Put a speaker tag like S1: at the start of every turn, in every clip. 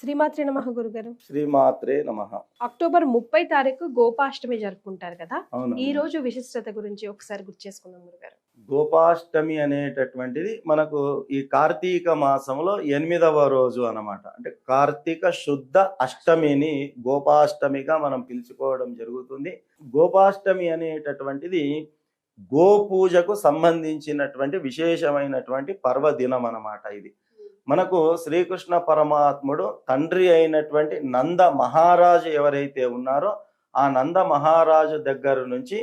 S1: శ్రీమాత్రి నమః గురుగారు.
S2: శ్రీమాత్రే నమ.
S1: అక్టోబర్ ముప్పై తారీఖు గోపాష్టమి జరుపుకుంటారు కదా? ఈ రోజు విశిష్టత గురించి ఒకసారి గుర్తు చేసుకుందాం గురుగారు.
S2: గోపాష్టమి అనేటటువంటిది మనకు ఈ కార్తీక మాసంలో ఎనిమిదవ రోజు అన్నమాట. అంటే కార్తీక శుద్ధ అష్టమిని గోపాష్టమిగా మనం పిలుచుకోవడం జరుగుతుంది. గోపాష్టమి అనేటటువంటిది గోపూజకు సంబంధించినటువంటి విశేషమైనటువంటి పర్వదినం అన్నమాట ఇది. మనకు శ్రీకృష్ణ పరమాత్ముడు తండ్రి అయినటువంటి నంద మహారాజు ఎవరైతే ఉన్నారో ఆ నంద మహారాజు దగ్గర నుంచి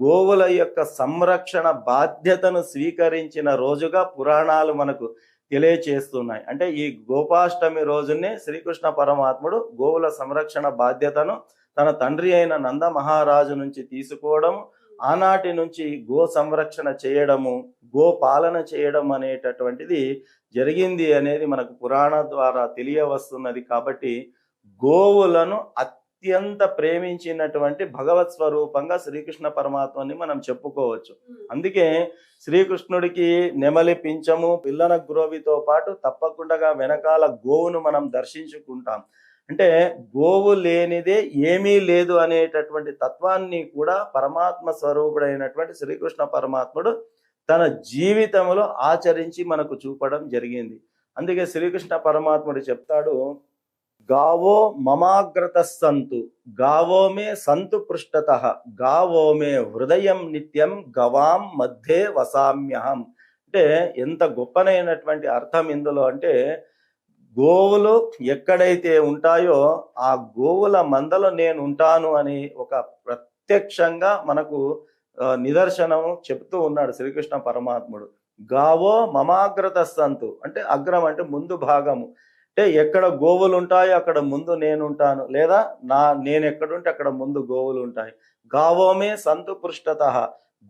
S2: గోవుల యొక్క సంరక్షణ బాధ్యతను స్వీకరించిన రోజుగా పురాణాలు మనకు తెలియచేస్తున్నాయి. అంటే ఈ గోపాష్టమి రోజునే శ్రీకృష్ణ పరమాత్ముడు గోవుల సంరక్షణ బాధ్యతను తన తండ్రి అయిన నంద మహారాజు నుంచి తీసుకోవడం ఆనాటి నుంచి గో సంరక్షణ చేయడము గో పాలన చేయడం అనేటటువంటిది జరిగింది అనేది మనకు పురాణ ద్వారా తెలియవస్తున్నది కాబట్టి గోవులను అత్యంత ప్రేమించినటువంటి భగవత్ స్వరూపంగా శ్రీకృష్ణ పరమాత్మని మనం చెప్పుకోవచ్చు. అందుకే శ్రీకృష్ణుడికి నెమలి పించము పిల్లన గ్రోవితో పాటు తప్పకుండా వెనకాల గోవును మనం దర్శించుకుంటాం. అంటే గోవు లేనిదే ఏమీ లేదు అనేటటువంటి తత్వాన్ని కూడా పరమాత్మ స్వరూపుడైనటువంటి శ్రీకృష్ణ పరమాత్ముడు తన జీవితంలో ఆచరించి మనకు చూపడం జరిగింది. అందుకే శ్రీకృష్ణ పరమాత్ముడు చెప్తాడు గావో మమాగ్రత సంతు గావోమే సంతు పృష్ఠత గావోమే హృదయం నిత్యం గవాం మధ్యే వసామ్యహం. అంటే ఎంత గొప్పనైనటువంటి అర్థం ఇందులో అంటే గోవులు ఎక్కడైతే ఉంటాయో ఆ గోవుల మందలో నేను ఉంటాను అని ఒక ప్రత్యక్షంగా మనకు నిదర్శనం చెప్తూ ఉన్నాడు శ్రీకృష్ణ పరమాత్ముడు. గావో మమాగ్రత సంతు అంటే అగ్రం అంటే ముందు భాగము. అంటే ఎక్కడ గోవులు ఉంటాయో అక్కడ ముందు నేను ఉంటాను లేదా నా నేను ఎక్కడుంటే అక్కడ ముందు గోవులు ఉంటాయి గావోమే సంతు పృష్ఠత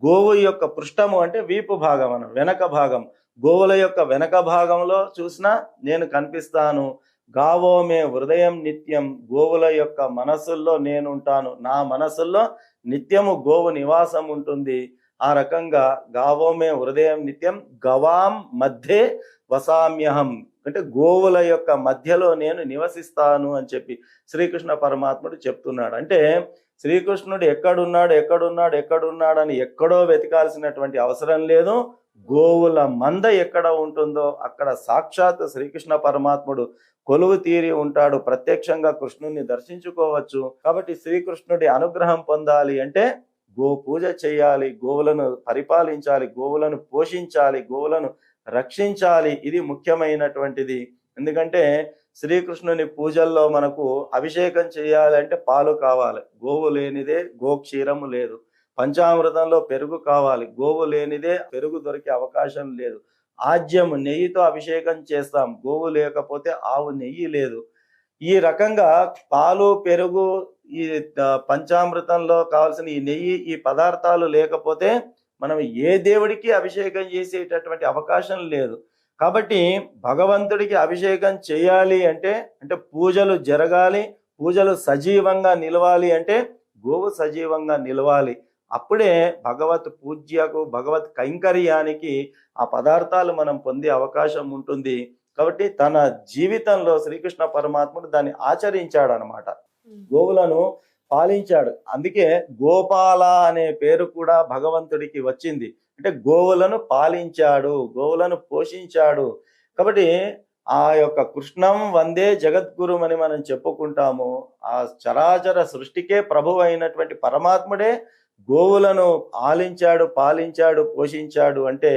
S2: గోవు యొక్క పృష్ఠము అంటే వీపు భాగం అన వెనక భాగం. గోవుల యొక్క వెనక భాగంలో చూసినా నేను కనిపిస్తాను. గావోమే హృదయం నిత్యం గోవుల యొక్క మనసుల్లో నేను ఉంటాను నా మనసుల్లో నిత్యము గోవు నివాసం ఉంటుంది. ఆ రకంగా గావోమే హృదయం నిత్యం గవాం మధ్యే వసామ్యహం. అంటే గోవుల యొక్క మధ్యలో నేను నివసిస్తాను అని చెప్పి శ్రీకృష్ణ పరమాత్ముడు చెప్తున్నాడు. అంటే శ్రీకృష్ణుడు ఎక్కడున్నాడు ఎక్కడున్నాడు ఎక్కడున్నాడు అని ఎక్కడో వెతకాల్సినటువంటి అవసరం లేదు. గోవుల మంద ఎక్కడ ఉంటుందో అక్కడ సాక్షాత్ శ్రీకృష్ణ పరమాత్ముడు కొలువు తీరి ఉంటాడు. ప్రత్యక్షంగా కృష్ణుని దర్శించుకోవచ్చు. కాబట్టి శ్రీకృష్ణుడి అనుగ్రహం పొందాలి అంటే గో పూజ చేయాలి గోవులను పరిపాలించాలి గోవులను పోషించాలి గోవులను రక్షించాలి. ఇది ముఖ్యమైనటువంటిది. ఎందుకంటే శ్రీకృష్ణుని పూజల్లో మనకు అభిషేకం చేయాలి అంటే పాలు కావాలి. గోవు లేనిదే గోక్షీరము లేదు. పంచామృతంలో పెరుగు కావాలి. గోవు లేనిదే పెరుగు దొరికే అవకాశం లేదు. ఆజ్యం నెయ్యితో అభిషేకం చేస్తాం. గోవు లేకపోతే ఆవు నెయ్యి లేదు. ఈ రకంగా పాలు పెరుగు ఈ పంచామృతంలో కావాల్సిన ఈ నెయ్యి ఈ పదార్థాలు లేకపోతే మనం ఏ దేవుడికి అభిషేకం చేసేటటువంటి అవకాశం లేదు. కాబట్టి భగవంతుడికి అభిషేకం చేయాలి అంటే అంటే పూజలు జరగాలి పూజలు సజీవంగా నిలవాలి అంటే గోవు సజీవంగా నిలవాలి. అప్పుడే భగవత్ పూజ్యకు భగవత్ కైంకర్యానికి ఆ పదార్థాలు మనం పొందే అవకాశం ఉంటుంది. కాబట్టి తన జీవితంలో శ్రీకృష్ణ పరమాత్ముడు దాన్ని ఆచరించాడు అనమాట గోవులను పాలించాడు. అందుకే గోపాల అనే పేరు కూడా భగవంతుడికి వచ్చింది. అంటే గోవులను పాలించాడు గోవులను పోషించాడు. కాబట్టి ఆ యొక్క కృష్ణం వందే జగద్గురు అని మనం చెప్పుకుంటాము. ఆ చరాచర సృష్టికే ప్రభు అయినటువంటి పరమాత్ముడే గోవులను ఆలించాడు పాలించాడు పోషించాడు అంటే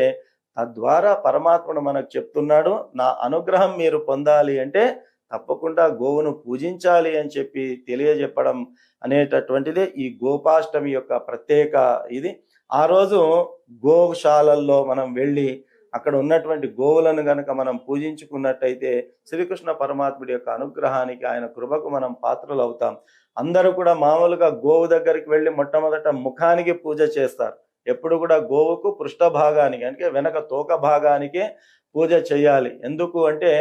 S2: తద్వారా పరమాత్ముడు మనకు చెప్తున్నాడు నా అనుగ్రహం మీరు పొందాలి అంటే తప్పకుండా గోవును పూజించాలి అని చెప్పి తెలియజెప్పడం అనేటటువంటిదే ఈ గోపాష్టమి యొక్క ప్రత్యేక ఇది. ఆ రోజు గోశాలల్లో మనం వెళ్ళి అక్కడ ఉన్నటువంటి గోవులను గనక మనం పూజించుకున్నట్టయితే శ్రీకృష్ణ పరమాత్ముడి యొక్క అనుగ్రహానికి ఆయన కృపకు మనం పాత్రలు అవుతాం అందరూ కూడా మామూలుగా గోవు దగ్గరికి వెళ్ళి మొట్టమొదట ముఖానికి పూజ చేస్తారు. ఎప్పుడు కూడా గోవుకు పృష్ఠ భాగానికి అంటే వెనక తోక భాగానికి పూజ చేయాలి. ఎందుకు అంటే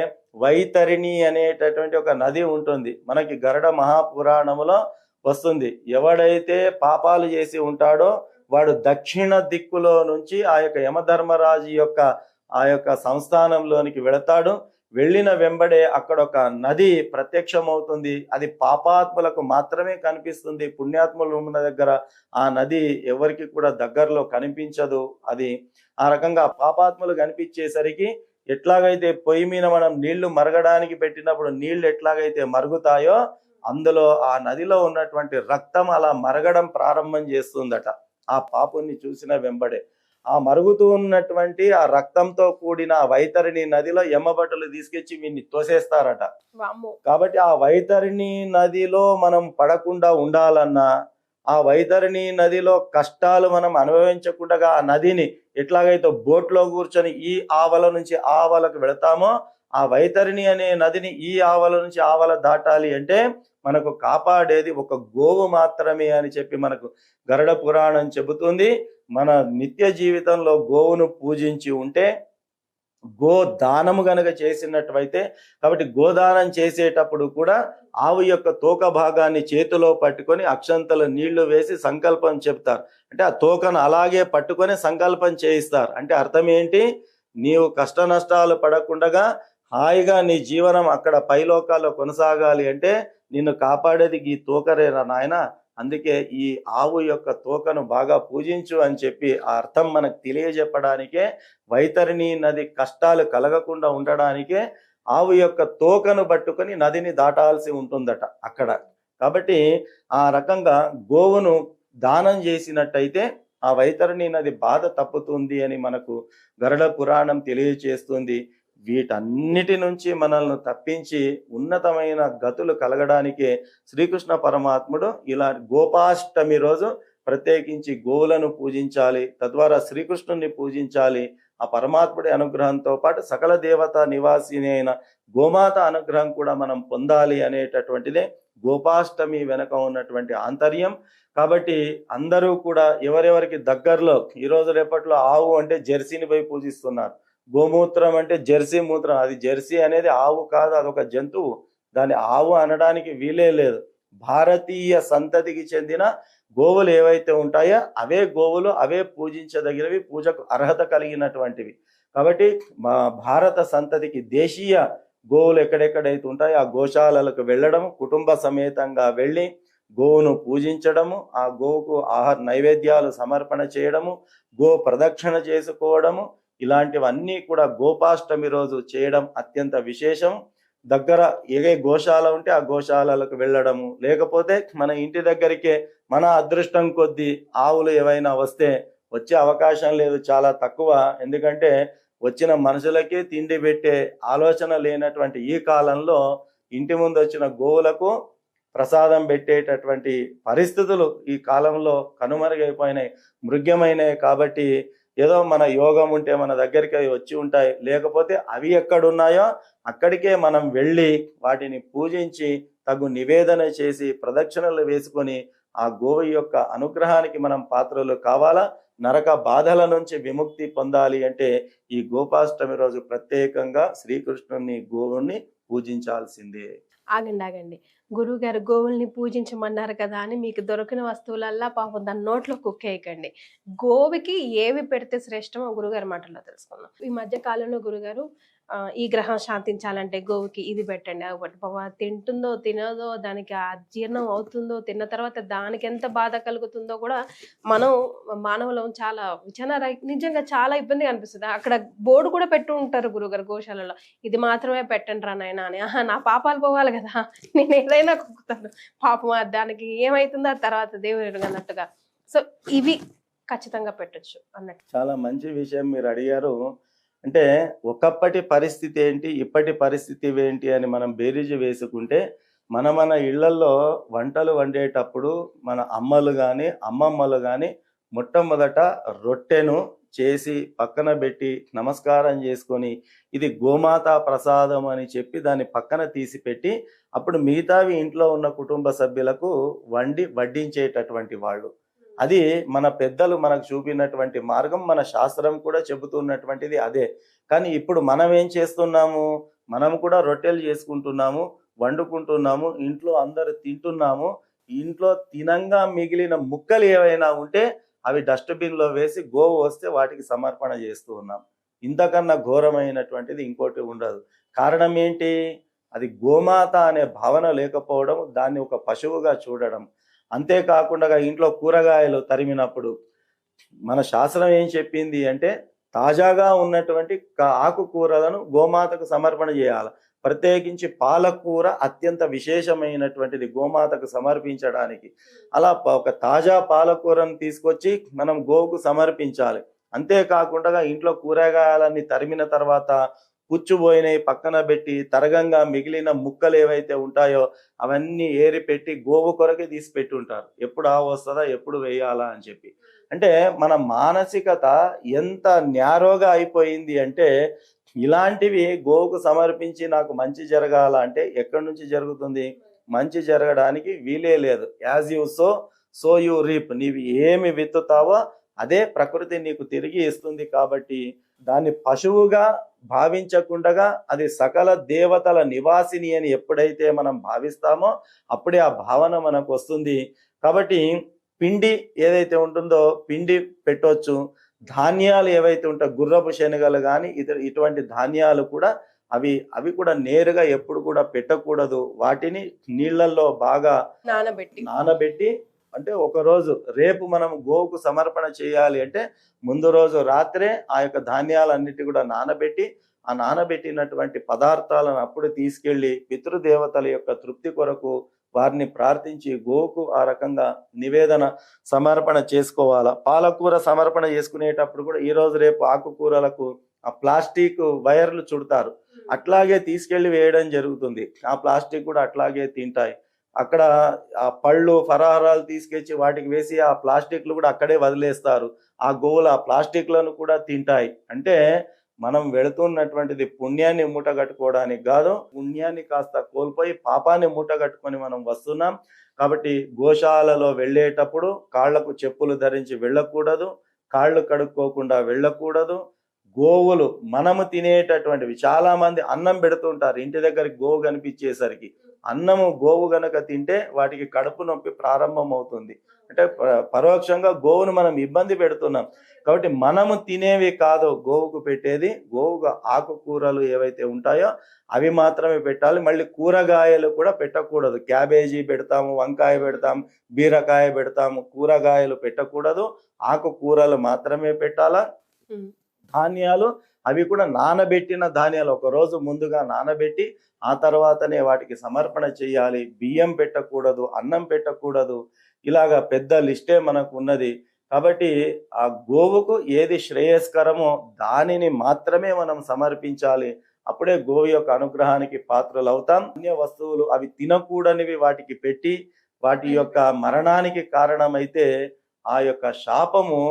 S2: వైతరిణి అనేటటువంటి ఒక నది ఉంటుంది. మనకి గరుడ మహాపురాణములో వస్తుంది. ఎవడైతే పాపాలు చేసి ఉంటాడో వాడు దక్షిణ దిక్కులో నుంచి ఆ యొక్క యమధర్మరాజు యొక్క ఆ యొక్క సంస్థానంలోనికి వెళతాడు. వెళ్ళిన వెంబడే అక్కడ ఒక నది ప్రత్యక్షమవుతుంది. అది పాపాత్ములకు మాత్రమే కనిపిస్తుంది. పుణ్యాత్ములు ఉన్న దగ్గర ఆ నది ఎవరికి కూడా దగ్గరలో కనిపించదు. అది ఆ రకంగా పాపాత్ములు కనిపించేసరికి ఎట్లాగైతే పొయ్యి మీద మనం నీళ్ళు మరగడానికి పెట్టినప్పుడు నీళ్ళు ఎట్లాగైతే మరుగుతాయో అందులో ఆ నదిలో ఉన్నటువంటి రక్తం అలా మరగడం ప్రారంభం చేస్తుందట. ఆ పాపుని చూసిన వెంబడే. ఆ మరుగుతూ ఉన్నటువంటి ఆ రక్తంతో కూడిన వైతరిణి నదిలో ఎమ్మబట్టలు తీసుకొచ్చి వీన్ని తోసేస్తారట. కాబట్టి ఆ వైతరిణి నదిలో మనం పడకుండా ఉండాలన్నా ఆ వైతరిణి నదిలో కష్టాలు మనం అనుభవించకుండా ఆ నదిని ఎట్లాగైతే బోట్లో కూర్చొని ఈ ఆవల నుంచి ఆవలకు వెళతామో ఆ వైతరిణి అనే నదిని ఈ ఆవల నుంచి ఆవల దాటాలి అంటే మనకు కాపాడేది ఒక గోవు మాత్రమే అని చెప్పి మనకు గరుడ పురాణం చెబుతుంది. మన నిత్య జీవితంలో గోవును పూజించి ఉంటే గో దానము గనక చేసినట్లయితే కాబట్టి గోదానం చేసేటప్పుడు కూడా ఆవు యొక్క తోక భాగాన్ని చేతిలో పట్టుకొని అక్షంతలు నీళ్ళు వేసి సంకల్పం చెప్తారు. అంటే ఆ తోకను అలాగే పట్టుకొని సంకల్పం చేయిస్తారు. అంటే అర్థం ఏంటి నీవు కష్ట నష్టాలు పడకుండగా హాయిగా నీ జీవనం అక్కడ పైలోకాల్లో కొనసాగాలి అంటే నిన్ను కాపాడేది ఈ తోకరేరా నాయన? అందుకే ఈ ఆవు యొక్క తోకను బాగా పూజించు అని చెప్పి ఆ అర్థం మనకు తెలియజెప్పడానికే వైతరిణి నది కష్టాలు కలగకుండా ఉండడానికే ఆవు యొక్క తోకను పట్టుకొని నదిని దాటాల్సి ఉంటుందట అక్కడ. కాబట్టి ఆ రకంగా గోవును దానం చేసినట్టయితే ఆ వైతరిణి నది బాధ తప్పుతుంది అని మనకు గరుడ పురాణం తెలియజేస్తుంది వీటన్నిటి నుంచి మనల్ని తప్పించి ఉన్నతమైన గతులు కలగడానికే శ్రీకృష్ణ పరమాత్ముడు ఇలా గోపాష్టమి రోజు ప్రత్యేకించి గోవులను పూజించాలి తద్వారా శ్రీకృష్ణుని పూజించాలి. ఆ పరమాత్ముడి అనుగ్రహంతో పాటు సకల దేవత నివాసిని అయిన గోమాత అనుగ్రహం కూడా మనం పొందాలి అనేటటువంటిదే గోపాష్టమి వెనక ఉన్నటువంటి ఆంతర్యం. కాబట్టి అందరూ కూడా ఎవరెవరికి దగ్గరలో ఈ రోజు రేపట్లో ఆవు అంటే జెర్సీని పోయి పూజిస్తున్నారు. గోమూత్రం అంటే జెర్సీ మూత్రం. అది జెర్సీ అనేది ఆవు కాదు అదొక జంతువు. దాని ఆవు అనడానికి వీలే లేదు. భారతీయ సంతతికి చెందిన గోవులు ఏవైతే ఉంటాయో అవే గోవులు అవే పూజించదగినవి పూజకు అర్హత కలిగినటువంటివి. కాబట్టి మా భారత సంతతికి దేశీయ గోవులు ఎక్కడెక్కడైతే ఉంటాయో ఆ గోశాలలకు వెళ్ళడం కుటుంబ సమేతంగా వెళ్ళి గోవును పూజించడము ఆ గోవుకు ఆహార నైవేద్యాలు సమర్పణ చేయడము గో ప్రదక్షిణ చేసుకోవడము ఇలాంటివన్నీ కూడా గోపాష్టమి రోజు చేయడం అత్యంత విశేషం. దగ్గర ఏ గోశాల ఉంటే ఆ గోశాలలకు వెళ్ళడము. లేకపోతే మన ఇంటి దగ్గరికే మన అదృష్టం కొద్దీ ఆవులు ఏవైనా వస్తే వచ్చే అవకాశం లేదు చాలా తక్కువ. ఎందుకంటే వచ్చిన మనుషులకే తిండి పెట్టే ఆలోచన లేనటువంటి ఈ కాలంలో ఇంటి ముందు వచ్చిన గోవులకు ప్రసాదం పెట్టేటటువంటి పరిస్థితులు ఈ కాలంలో కనుమరుగైపోయినాయి. మృగ్యమైనాయి కాబట్టి ఏదో మన యోగం ఉంటే మన దగ్గరికి అవి వచ్చి ఉంటాయి. లేకపోతే అవి ఎక్కడున్నాయో అక్కడికే మనం వెళ్ళి వాటిని పూజించి తగు నివేదన చేసి ప్రదక్షిణలు వేసుకొని ఆ గోవు యొక్క అనుగ్రహానికి మనం పాత్రలు కావాలా? నరక బాధల నుంచి విముక్తి పొందాలి అంటే ఈ గోపాష్టమి రోజు ప్రత్యేకంగా శ్రీకృష్ణుని గోవుని పూజించాల్సిందే.
S1: ఆగండి ఆగండి. గురువు గారు గోవుల్ని పూజించమన్నారు కదా అని మీకు దొరికిన వస్తువులల్లా పాపం దాని నోట్లో కుక్కేయకండి. గోవుకి ఏవి పెడితే శ్రేష్టమో గురుగారి మాటల్లో తెలుసుకుందాం. ఈ మధ్య కాలంలో గురుగారు ఈ గ్రహం శాంతించాలంటే గోవుకి ఇది పెట్టండి. ఒకటి తింటుందో తినదో దానికి అజీర్ణం అవుతుందో తిన్న తర్వాత దానికి ఎంత బాధ కలుగుతుందో కూడా మనం మానవులం చాలా విచార నిజంగా చాలా ఇబ్బందిగా అనిపిస్తుంది అక్కడ బోర్డు కూడా పెట్టు ఉంటారు గురుగారు గోశాలలో. ఇది మాత్రమే పెట్టండి రా నాయనా అని. ఆహా నా పాపాలు పోవాలి కదా. నేను ఏదైనా కుక్కుతాను. పాపం దానికి ఏమైతుందో తర్వాత దేవుడు అన్నట్టుగా సో ఇవి ఖచ్చితంగా పెట్టొచ్చు అన్నట్టు.
S2: చాలా మంచి విషయం మీరు అడిగారు. అంటే ఒకప్పటి పరిస్థితి ఏంటి ఇప్పటి పరిస్థితి ఏంటి అని మనం బేరీజు వేసుకుంటే మన మన ఇళ్ళలో వంటలు వండేటప్పుడు మన అమ్మలు కానీ అమ్మమ్మలు కానీ మొట్టమొదట రొట్టెను చేసి పక్కన పెట్టి నమస్కారం చేసుకొని ఇది గోమాత ప్రసాదం అని చెప్పి దాన్ని పక్కన తీసిపెట్టి అప్పుడు మిగతావి ఇంట్లో ఉన్న కుటుంబ సభ్యులకు వండి వడ్డించేటటువంటి వాళ్ళు. అది మన పెద్దలు మనకు చూపినటువంటి మార్గం మన శాస్త్రం కూడా చెబుతున్నటువంటిది అదే. కానీ ఇప్పుడు మనం ఏం చేస్తున్నాము? మనం కూడా రొట్టెలు చేసుకుంటున్నాము వండుకుంటున్నాము ఇంట్లో అందరు తింటున్నాము. ఇంట్లో తినంగా మిగిలిన ముక్కలు ఏవైనా ఉంటే అవి డస్ట్బిన్లో వేసి గోవు వస్తే వాటికి సమర్పణ చేస్తూ ఉన్నాం. ఇంతకన్నా ఘోరమైనటువంటిది ఇంకోటి ఉండదు. కారణం ఏంటి? అది గోమాత అనే భావన లేకపోవడం దాన్ని ఒక పశువుగా చూడడం. అంతేకాకుండా ఇంట్లో కూరగాయలు తరిమినప్పుడు మన శాస్త్రం ఏం చెప్పింది అంటే తాజాగా ఉన్నటువంటి ఆకుకూరలను గోమాతకు సమర్పణ చేయాలి. ప్రత్యేకించి పాలకూర అత్యంత విశేషమైనటువంటిది గోమాతకు సమర్పించడానికి. అలా ప- ఒక తాజా పాలకూరను తీసుకొచ్చి మనం గోవుకు సమర్పించాలి. అంతేకాకుండా ఇంట్లో కూరగాయలన్నీ తరిమిన తర్వాత పుచ్చుపోయినవి పక్కన పెట్టి తరగంగా మిగిలిన ముక్కలు ఏవైతే ఉంటాయో అవన్నీ ఏరి పెట్టి గోవు కొరకే తీసి పెట్టి ఉంటారు. ఎప్పుడు ఆ వస్తుందా ఎప్పుడు వేయాలా అని చెప్పి. అంటే మన మానసికత ఎంత న్యారోగా అయిపోయింది అంటే ఇలాంటివి గోవుకు సమర్పించి నాకు మంచి జరగాల అంటే ఎక్కడి నుంచి జరుగుతుంది? మంచి జరగడానికి వీలే లేదు. As you sow so you reap. నీవి ఏమి విత్తుతావో అదే ప్రకృతి నీకు తిరిగి ఇస్తుంది కాబట్టి దాన్ని పశువుగా భావించకుండగా అది సకల దేవతల నివాసిని అని ఎప్పుడైతే మనం భావిస్తామో అప్పుడే ఆ భావన మనకు వస్తుంది. కాబట్టి పిండి ఏదైతే ఉంటుందో పిండి పెట్టొచ్చు. ధాన్యాలు ఏవైతే ఉంటాయో గుర్రపు శనగలు కానీ ఇతర ఇటువంటి ధాన్యాలు కూడా అవి అవి కూడా నేరుగా ఎప్పుడు కూడా పెట్టకూడదు. వాటిని నీళ్ళల్లో బాగా
S1: నానబెట్టి
S2: నానబెట్టి అంటే ఒక రోజు రేపు మనం గోవుకు సమర్పణ చేయాలి అంటే ముందు రోజు రాత్రే ఆ యొక్క ధాన్యాలన్నిటి కూడా నానబెట్టి ఆ నానబెట్టినటువంటి పదార్థాలను అప్పుడు తీసుకెళ్ళి పితృదేవతల యొక్క తృప్తి కొరకు వారిని ప్రార్థించి గోవుకు ఆ రకంగా నివేదన సమర్పణ చేసుకోవాలా. పాలకూర సమర్పణ చేసుకునేటప్పుడు కూడా ఈ రోజు రేపు ఆకుకూరలకు ఆ ప్లాస్టిక్ వైర్లు చుడతారు. అట్లాగే తీసుకెళ్ళి వేయడం జరుగుతుంది. ఆ ప్లాస్టిక్ కూడా అట్లాగే తింటాయి. అక్కడ ఆ పళ్ళు ఫరాహారాలు తీసుకొచ్చి వాటికి వేసి ఆ ప్లాస్టిక్లు కూడా అక్కడే వదిలేస్తారు. ఆ గోవులు ఆ ప్లాస్టిక్లను కూడా తింటాయి. అంటే మనం వెళుతున్నటువంటిది పుణ్యాన్ని మూట కట్టుకోవడానికి కాదు పుణ్యాన్ని కాస్త కోల్పోయి పాపాన్ని మూట కట్టుకొని మనం వస్తున్నాం. కాబట్టి గోశాలలో వెళ్ళేటప్పుడు కాళ్ళకు చెప్పులు ధరించి వెళ్ళకూడదు కాళ్ళు కడుక్కోకుండా వెళ్ళకూడదు. గోవులు మనము తినేటటువంటివి చాలా మంది అన్నం పెడుతుంటారు ఇంటి దగ్గర గోవు కనిపించేసరికి. అన్నము గోవు గనక తింటే వాటికి కడుపు నొప్పి ప్రారంభం అవుతుంది అంటే పరోక్షంగా గోవును మనం ఇబ్బంది పెడుతున్నాం. కాబట్టి మనము తినేవి కాదు గోవుకు పెట్టేది. గోవుకు ఆకుకూరలు ఏవైతే ఉంటాయో అవి మాత్రమే పెట్టాలి. మళ్ళీ కూరగాయలు కూడా పెట్టకూడదు. క్యాబేజీ పెడతాము వంకాయ పెడతాము బీరకాయ పెడతాము కూరగాయలు పెట్టకూడదు. ఆకుకూరలు మాత్రమే పెట్టాలా. ధాన్యాలు అవి కూడా నానబెట్టిన ధాన్యాలు. ఒక రోజు ముందుగా నానబెట్టి ఆ తర్వాతనే వాటికి సమర్పణ చేయాలి. బియ్యం పెట్టకూడదు అన్నం పెట్టకూడదు. ఇలాగా పెద్ద లిస్టే మనకు ఉన్నది. కాబట్టి ఆ గోవుకు ఏది శ్రేయస్కరమో దానిని మాత్రమే మనం సమర్పించాలి. అప్పుడే గోవు యొక్క అనుగ్రహానికి పాత్రలు అవుతాం అన్య వస్తువులు అవి తినకూడనివి వాటికి పెట్టి వాటి యొక్క మరణానికి కారణమైతే ఆ యొక్క శాపము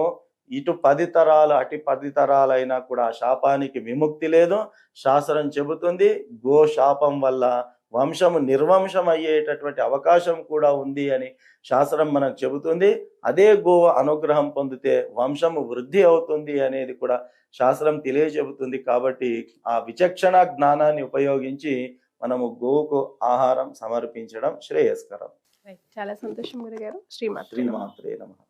S2: ఇటు పది తరాలు అటు పది తరాలైనా కూడా ఆ శాపానికి విముక్తి లేదు. శాస్త్రం చెబుతుంది గో శాపం వల్ల వంశము నిర్వంశం అయ్యేటటువంటి అవకాశం కూడా ఉంది అని శాస్త్రం మనకు చెబుతుంది. అదే గోవ అనుగ్రహం పొందితే వంశము వృద్ధి అవుతుంది అనేది కూడా శాస్త్రం తెలియజెబుతుంది. కాబట్టి ఆ విచక్షణ జ్ఞానాన్ని ఉపయోగించి మనము గోవుకు ఆహారం సమర్పించడం శ్రేయస్కరం.
S1: చాలా సంతోషం గురుగారు. శ్రీమాత్రి
S2: శ్రీమాత్రే నమః.